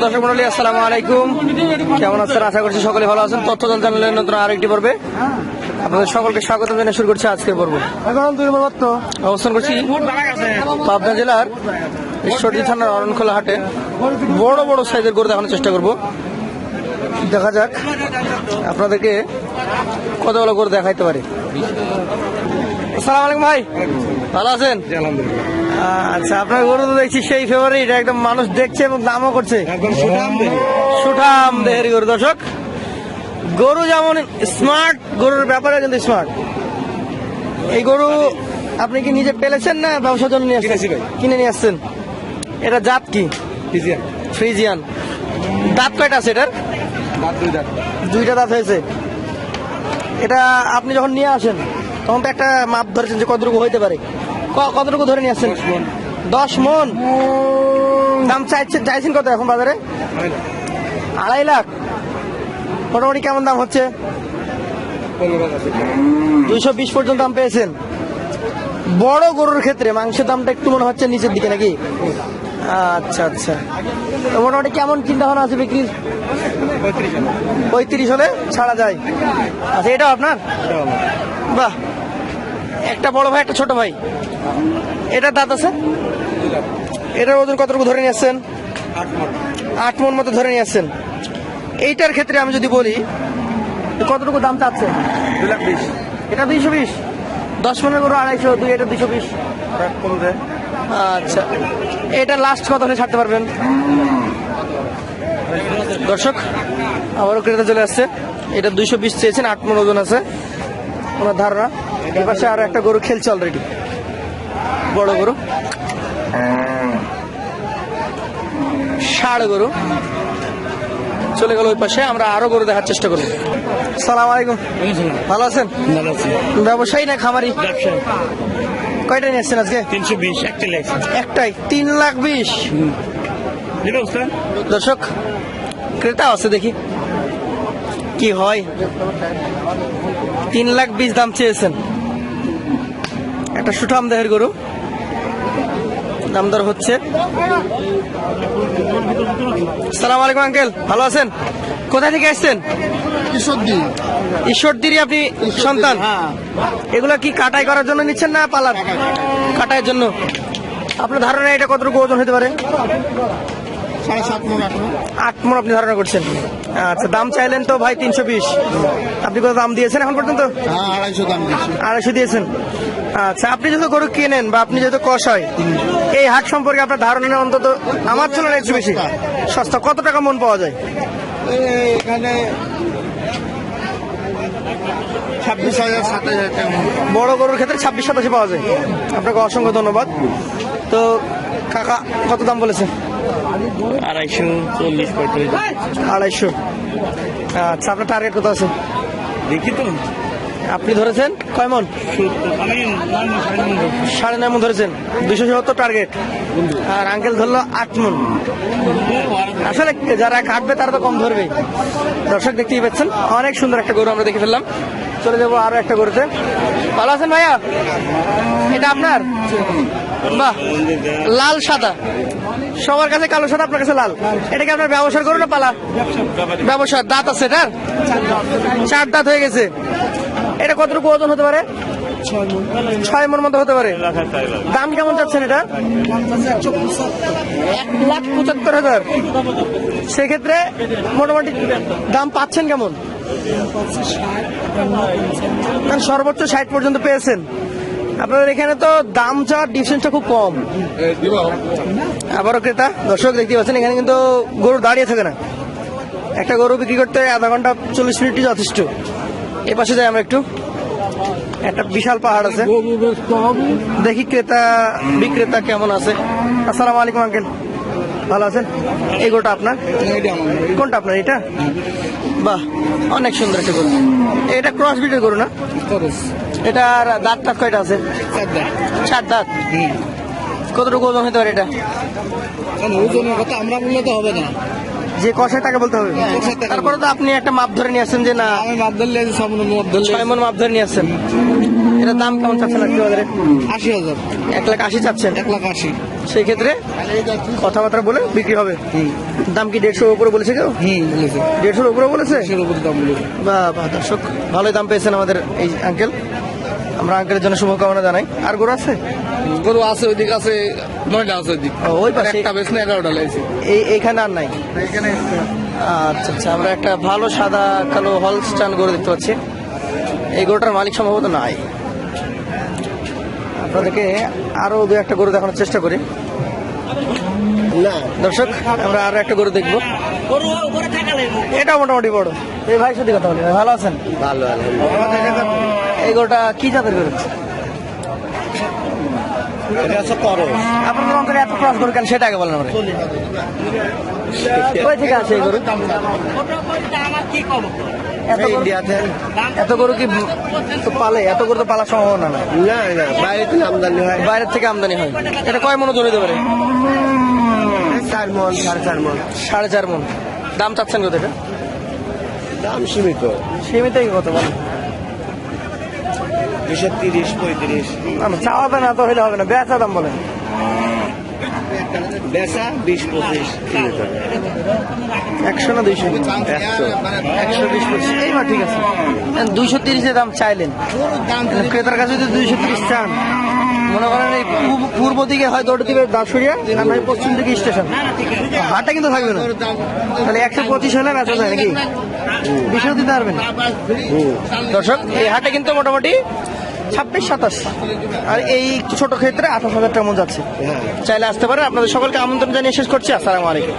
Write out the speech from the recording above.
দর্শক মন্ডলী আসসালামু আলাইকুম। কেমন আছেন? আশা করছি সকলে ভালো আছেন। তথ্য দল চ্যানেলের নতুন আরেকটি পর্বে আপনাদের সকলকে স্বাগত জানিয়ে শুরু করছি আজকের পর্ব। অবস্থান করছি পাবনা জেলার ঈশ্বরদী থানার অরণখোলা হাটে। বড় বড় সাইজের গরু দেখানোর চেষ্টা করব। দেখা যাক। আপনাদেরকে কতগুলো গরু দেখাইতে পারি? আসসালামু আলাইকুম ভাই। ভালো আছেন? আচ্ছা আপনার গরু তো দেখছি সেই ফেভারিট একদম মানুষ দেখছে এবং দামও করছে। সুঠাম দেহের। গরু। দর্শক গরু যেমন স্মার্ট গরুর ব্যাপারে কিন্তু স্মার্ট এই গরু আপনি কি নিজে পেলেছেন না ব্যবসার জন্য নিয়ে আসছেন। কিনে নিয়ে আসছেন? এটা জাত কি? Fijian Friesian. দাঁত কয়টা আছে এটার? দুইটা দাঁত হয়েছে। এটা আপনি যখন নিয়ে আসেন তখন তো একটা মাপ ধরেছেন যে কতটুকু হইতে পারে। কতটুকু ধরে নিয়ে আসছেন? দশ মন। দাম চাইছেন চাইছেন কত এখন বাজারে? আড়াই লাখ। মোটামুটি কেমন দাম হচ্ছে? দুইশো বিশ পর্যন্ত দাম পেয়েছেন। বড় গরুর ক্ষেত্রে মাংসের দামটা একটু মনে হচ্ছে নিচের দিকে নাকি? আচ্ছা আচ্ছা। মোটামুটি কেমন চিন্তা ভাবনা আছে বিক্রির? পঁয়ত্রিশ পঁয়ত্রিশ হলে ছাড়া যায়। আচ্ছা এটাও আপনার? বাহ। একটা বড় ভাই একটা ছোট ভাই। এটার দাঁত আছে? এটার ওজন কতটুকু ধরে নিয়ে আসছেন? আট মন মন মতো ধরে নিয়ে আসছেন। এইটার ক্ষেত্রে আমি যদি বলি কতটুকু দাম চাচ্ছে? দুই লাখ বিশ। এটা দুইশো বিশ? দশ মনের গরু আড়াইশো দুই এটা দুইশো বিশ। আচ্ছা। এটা লাস্ট কত হলে ছাড়তে পারবেন? দর্শক আবারও ক্রেতা চলে আসছে। এটা দুইশো বিশ চেয়েছেন আট মন ওজন আছে। ওনার ধারণা। এই পাশে আরও একটা গরু খেলছে অলরেডি বড় গরু। ষাড় গরু। চলে গেল ওই পাশে আমরা আরও গরু দেখার চেষ্টা করব। সালাম আলাইকুম। ভালো আছেন? ব্যবসায়ী না খামারি? কয়টা নিয়ে আসছেন আজকে? তিনশো বিশ একটাই তিন লাখ বিশ। দর্শক ক্রেতা আছে দেখি। কি হয়? তিন লাখ বিশ দাম চেয়েছেন। একটা সুঠাম দেহের গরু। দাম দর হচ্ছে। সালাম আলাইকুম আঙ্কেল। ভালো আছেন? কোথায় থেকে আসছেন? কিশোরদি ঈশ্বরদিরই আপনি সন্তান? হ্যাঁ। এগুলো কি কাটাই করার জন্য নিচ্ছেন না পালার? কাটাইয়ের জন্য। আপনার ধারণা এটা কতটুকু ওজন হতে পারে? সাড়ে সাত মন আট মন আট মন আপনি ধারণা করছেন? আচ্ছা দাম চাইলেন তো ভাই তিনশো বিশ। আপনি কত দাম দিয়েছেন এখন পর্যন্ত? হ্যাঁ আড়াইশো দাম আড়াইশো দিয়েছেন। আচ্ছা আপনি যেহেতু গরু কেনেন বা আপনি যেহেতু কষায় এই হাট সম্পর্কে আপনার ধারণা অন্তত আমার তুলনায় একটু বেশি। সস্তা। কত টাকা মন পাওয়া যায়? এখানে ছাব্বিশ হাজার সাতাশ হাজার টাকা বড় গরুর ক্ষেত্রে ছাব্বিশ সাতাশি পাওয়া যায়। আপনাকে অসংখ্য ধন্যবাদ। তো কাকা কত দাম বলেছেন? আড়াইশো চল্লিশ পঁয়ত্রিশ আড়াইশো। আচ্ছা আপনার টার্গেট কত আছে? দেখি তো। আপনি ধরেছেন? কয় মন। সাড়ে নয় মন ধরেছেন। দুশো সত্তর টার্গেট আর আঙ্কেল ধরলো আট মন। আসলে যারা কাটবে তারা তো কম ধরবে। দর্শক দেখতেই পাচ্ছেন অনেক সুন্দর একটা গরু আমরা দেখে ফেললাম। চলে যাব আরও একটা গরুতে। ভালো আছেন ভাইয়া? এটা আপনার? বাহ লাল সাদা। সবার কাছে কালো সাদা আপনার কাছে লাল। এটা কি আপনার ব্যবসার গরু না পালা? ব্যবসার দাঁত আছে এটার? চার দাঁত হয়ে গেছে। এটা কতটুকু ওজন হতে পারে? ছয় মন মতো হতে পারে। দাম কেমন চাচ্ছেন এটা? পঁচাত্তর হাজার। সেক্ষেত্রে মোটামুটি দাম পাচ্ছেন কেমন? সর্বোচ্চ ষাট পর্যন্ত পেয়েছেন। আপনাদের এখানে তো দাম চাওয়ার ডিফারেন্সটা খুব কম। আবারও ক্রেতা দর্শক দেখতে পাচ্ছেন এখানে কিন্তু গরু দাঁড়িয়ে থাকে না। একটা গরু বিক্রি করতে আধা ঘণ্টা চল্লিশ মিনিটই যথেষ্ট। এ পাশে যাই আমরা একটু। একটা বিশাল পাহাড় আছে। দেখি ক্রেতা বিক্রেতা কেমন আছে। আসসালামু আলাইকুম আঙ্কেল। ভালো আছেন? এই গরুটা আপনার? কোনটা আপনার এটা বাহ অনেক সুন্দর একটা গরু। এটা ক্রস বিটের গরু না? এটার দাঁত টাত কয়টা আছে? চার দাঁত। কতটুকু ওজন হতে পারে এটা? ওজনের কথা আমরা বললে তো হবে না। যে কষায় তাকে বলতে হবে। কষায় তারপরে তো আপনি একটা মাপ ধরে নিয়ে আসছেন যে না আমি মাপ ধরলে ছয় মন মাপ ধরে নিয়ে আসছেন। এটার দাম কেমন চাচ্ছেন আজকে বাজারে? আশি হাজার। এক লাখ আশি চাচ্ছেন? এক লাখ আশি। সেই ক্ষেত্রে কথাবার্তা বলে বিক্রি হবে। দাম কি দেড়শোর উপরে বলেছে কেউ? হুম বলেছে। দেড়শোর উপরে বলেছে? উপরে দাম বলেছে। বা বা দর্শক ভালোই দাম পেয়েছেন আমাদের এই আঙ্কেল আমরা আঙ্কেলের জন্য শুভকামনা জানাই। আর গরু আছে? গরু আছে ওইদিক আছে নয়টা আছে ওইদিক। ও, ওই পাশে। একটা বেশ না এগারোটা লাগছে এই এইখানে আর নাই? এখানে আচ্ছা আচ্ছা আমরা একটা ভালো সাদা কালো হলস্টান গরু দেখতে পাচ্ছি। এই গরুটার মালিক সম্ভবত নাই। আপনাদেরকে আরও দু একটা গরু দেখানোর চেষ্টা করি। দর্শক আমরা আরও একটা গরু দেখব। এটা মোটামুটি বড়। এই ভাই সত্যি কথা বলি ভাই, ভালো আছেন? ভালো এই গরুটা কি জাতের গরু? আপনাদের অন্তরে এত ক্রস গরু কেন? সেটা আগে বলেন আমরা কই থেকে আসে এই গরু? এত গরু- ইন্ডিয়াতে। এত গরু কি তো পালে? এত গরু তো সম্ভাবনা না না বাইরে থেকে আমদানি হয়। বাইরের থেকে আমদানি হয়। এটা কয় মনে ধরে দেবে চার মন সাড়ে চার মন। সাড়ে চার মন। দাম চাচ্ছেন কত এটা দাম সীমিত। সীমিতই কত বলেন দুশো তিরিশ পঁয়ত্রিশ। না না, চাওয়া হবে না তো হইলে হবে না বেচা দাম বলেন। বেচা বিশ পঁচিশ একশো না দুইশো? একশো। একশো বিশ পঁচিশ। এই ঠিক আছে। দুইশো তিরিশের দাম চাইলেন। ক্রেতার কাছে যদি দুইশো তিরিশ চান মনে করেন এই পূর্ব দিকে হয় দৌড় দিবে দাসুরিয়া আর নয় পশ্চিম দিকে স্টেশন। হাটটা কিন্তু থাকবে না। তাহলে একশো পঁচিশ হলে বেচা যায় নাকি? বিশেও দিতে পারবেন। দর্শক এই হাটে কিন্তু মোটামুটি ছাব্বিশ সাতাশ। আর এই ছোট ক্ষেত্রে আঠাশ হাজার টাকা মন যাচ্ছে চাইলে আসতে পারে আপনাদের সকলকে আমন্ত্রণ জানিয়ে শেষ করছি। আসসালামু আলাইকুম।